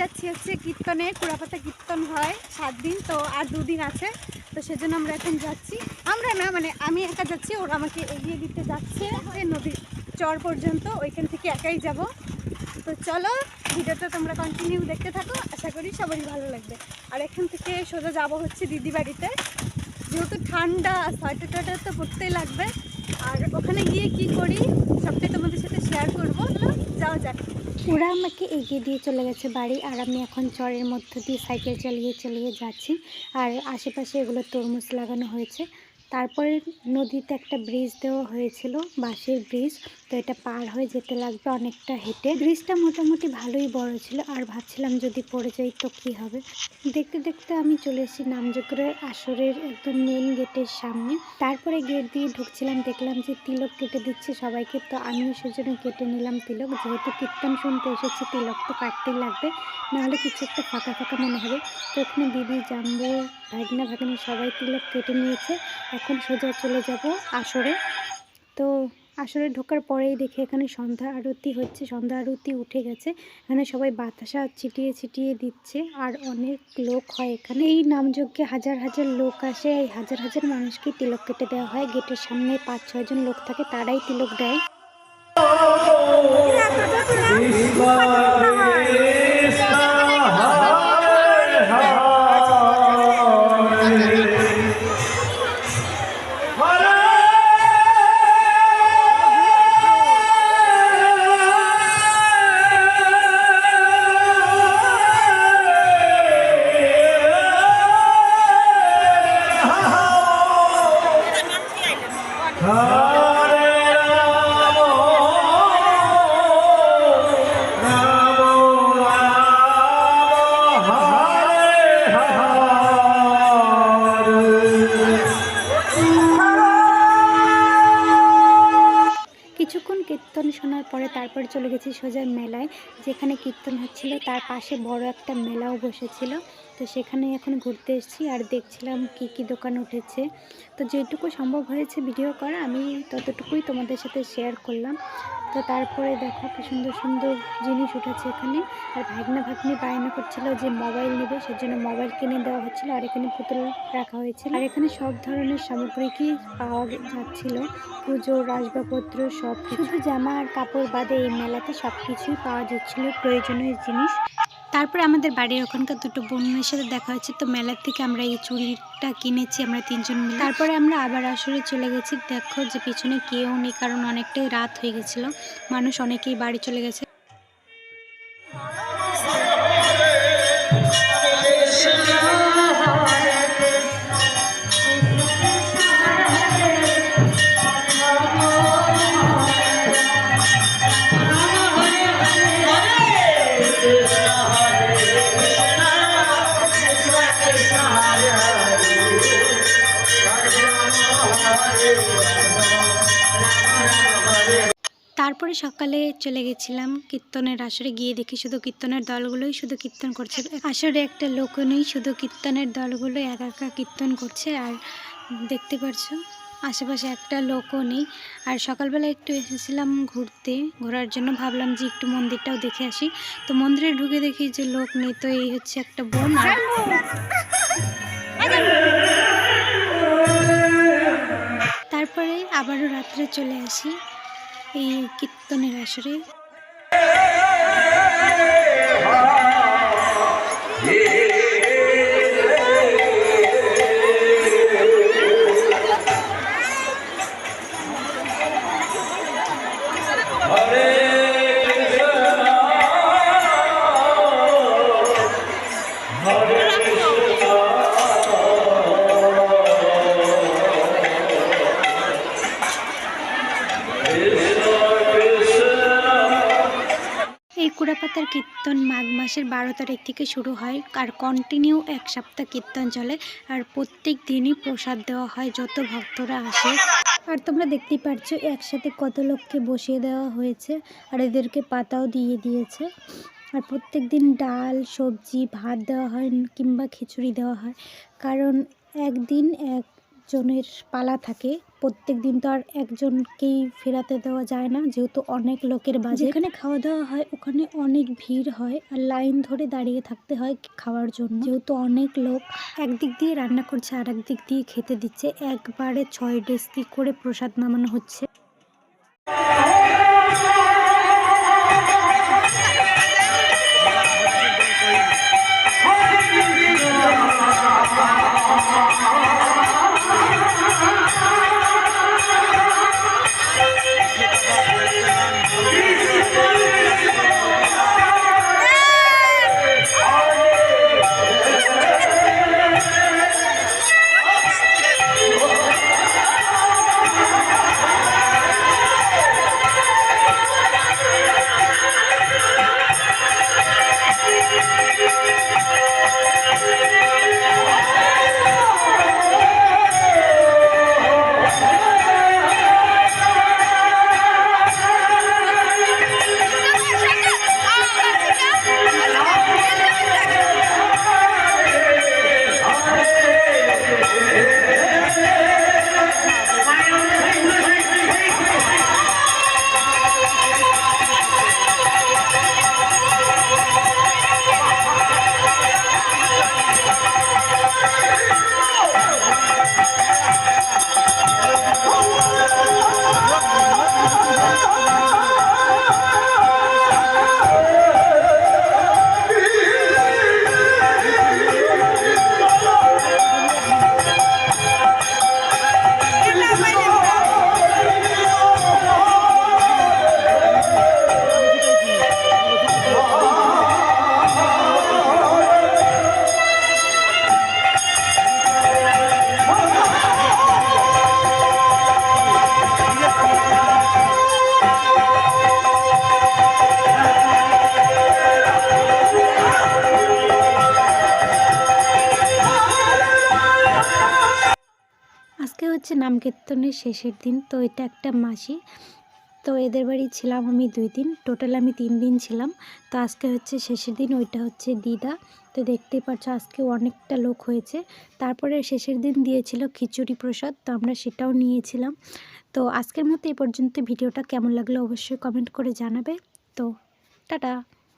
যাচ্ছি হচ্ছে কীর্তনে, কুড়াপাতা কীর্তন হয় সাত দিন, তো আর দুদিন আছে, তো সেজন্য আমরা এখন যাচ্ছি। আমরা না মানে আমি একা যাচ্ছি, ওরা আমাকে এগিয়ে দিতে যাচ্ছে, যে নদীর চর পর্যন্ত, ওইখান থেকে একাই যাব। তো চলো, ভিডিওটা তোমরা কন্টিনিউ দেখতে থাকো, আশা করি সবারই ভালো লাগবে। আর এখান থেকে সোজা যাব হচ্ছে দিদি বাড়িতে। যেহেতু ঠান্ডা সোয়েটার টোয়েটার তো পরতেই লাগবে। আর ওখানে গিয়ে কি করি, সবটাই তোমাদের সাথে শেয়ার করব। যাওয়া যাক। ওরা আমাকে এগিয়ে দিয়ে চলে গেছে বাড়ি আর আমি এখন চরের মধ্য দিয়ে সাইকেল চালিয়ে চালিয়ে যাচ্ছি। আর আশেপাশে এগুলো তরমুজ লাগানো হয়েছে। তারপরে নদীতে একটা ব্রিজ দেওয়া হয়েছিল, বাঁশের ব্রিজ তো এটা পার হয়ে যেতে লাগবে অনেকটা হেঁটে। ব্রিজটা মোটামুটি ভালোই বড় ছিল, আর ভাবছিলাম যদি পড়ে যাই তো কী হবে। দেখতে দেখতে আমি চলে এসেছি নামযোগ্যের আসরের একদম মেন গেটের সামনে। তারপরে গেট দিয়ে ঢুকছিলাম, দেখলাম যে তিলক কেটে দিচ্ছে সবাইকে। তো আমিও সেজন্য কেটে নিলাম তিলক। যেহেতু কীর্তন শুনতে এসেছি, তিলক তো কাটতেই লাগবে। নাহলে কিছু একটা ফাঁকা ফাঁকা মনে হবে। তো ওখানে দিদি, জাম্বু, ভাগনা, ভাগনি সবাই তিলক কেটে নিয়েছে। এখন সোজা চলে যাব আসরে। তো আসরে ঢোকার পরেই দেখে এখানে সন্ধ্যা আরতি হচ্ছে। সন্ধ্যা আরতি উঠে গেছে। এখানে সবাই বাতাসা ছিটিয়ে ছিটিয়ে দিচ্ছে আর অনেক লোক হয় এখানে। এই নামযজ্ঞে হাজার হাজার লোক আসে। এই হাজার হাজার মানুষকে তিলক কেটে দেওয়া হয়। গেটের সামনে পাঁচ ছয়জন লোক থাকে, তারাই তিলক দেয়। কিছুক্ষণ কীর্তন শোনার পরে তারপরে চলে গেছি সোজা মেলায়, যেখানে কীর্তন হচ্ছিল। তার পাশে বড় একটা মেলাও বসেছিল। তো সেখানে এখন ঘুরতে এসেছি আর দেখছিলাম কি কি দোকান উঠেছে। তো যেটুকু সম্ভব হয়েছে ভিডিও করা, আমি ততটুকুই তোমাদের সাথে শেয়ার করলাম। তো তারপরে দেখো কি সুন্দর সুন্দর জিনিস উঠেছে এখানে। আর ভাগনা ভাগ্নি বায়না করছিল যে মোবাইল নেবে, সেজন্য মোবাইল কিনে দেওয়া হচ্ছিল আর এখানে পুতুল রাখা হয়েছিল। আর এখানে সব ধরনের সামগ্রিকই পাওয়া যাচ্ছিল। পুজোর আসবাবপত্র সব কিছু জামা আর কাপড় বাদে এই মেলাতে সব কিছুই পাওয়া যাচ্ছিল প্রয়োজনীয় জিনিস। তারপরে আমাদের বাড়ির ওখানকার দুটো বোনের সাথে দেখা হচ্ছে তো মেলার থেকে আমরা এই চুড়িটা কিনেছি আমরা তিনজন মিলে। তারপরে আমরা আবার আসলে চলে গেছি। দেখো যে পিছনে কেউ নেই, কারণ অনেকটাই রাত হয়ে গেছিল। মানুষ অনেকেই বাড়ি চলে গেছে। তারপরে সকালে চলে গেছিলাম কীর্তনের আসরে। গিয়ে দেখি শুধু কীর্তনের দলগুলোই শুধু কীর্তন করছে। আসরে একটা লোকও নেই, শুধু কীর্তনের দলগুলো একা একা কীর্তন করছে। আর দেখতে পারছ, আশেপাশে একটা লোকও নেই। আর সকালবেলা একটু এসেছিলাম ঘুরতে, ঘোরার জন্য ভাবলাম যে একটু মন্দিরটাও দেখে আসি। তো মন্দিরে ঢুকে দেখি যে লোক নেই, তো এই হচ্ছে একটা বোন। আর তারপরে আবারও রাত্রে চলে আসি। এই কীর্তনের আসরে কুড়াপাতার কীর্তন মাঘ মাসের বারো তারিখ থেকে শুরু হয় আর কন্টিনিউ এক সপ্তাহ কীর্তন চলে আর প্রত্যেক দিনই প্রসাদ দেওয়া হয়, যত ভক্তরা আসে। আর তোমরা দেখতেই পারছ একসাথে কত লোককে বসিয়ে দেওয়া হয়েছে আর এদেরকে পাতাও দিয়ে দিয়েছে। আর প্রত্যেক দিন ডাল, সবজি, ভাত দেওয়া হয় কিংবা খিচুড়ি দেওয়া হয়। কারণ একদিন একজনের পালা থাকে প্রত্যেক দিন তো আর একজনকেই ফেরাতে দেওয়া যায় না যেহেতু অনেক লোকের বাজে এখানে খাওয়া দাওয়া হয় ওখানে অনেক ভিড় হয় আর লাইন ধরে দাঁড়িয়ে থাকতে হয় খাওয়ার জন্য। যেহেতু অনেক লোক একদিক দিয়ে রান্না করছে আর একদিক দিয়ে খেতে দিচ্ছে। একবারে ছয় ডেস্কি করে প্রসাদ নামানো হচ্ছে। হচ্ছে নাম কীর্তনের শেষের দিন। তো এটা একটা মাসি। তো এদের বাড়ি ছিলাম আমি দুই দিন। টোটাল আমি তিন দিন ছিলাম। তো আজকে হচ্ছে শেষের দিন, ওইটা হচ্ছে দিদা। তো দেখতেই পাচ্ছ আজকে অনেকটা লোক হয়েছে। তারপরে শেষের দিন দিয়েছিল খিচুড়ি প্রসাদ, তো আমরা সেটাও নিয়েছিলাম। তো আজকের মতো এই পর্যন্ত। ভিডিওটা কেমন লাগল অবশ্যই কমেন্ট করে জানাবে। তো টাটা!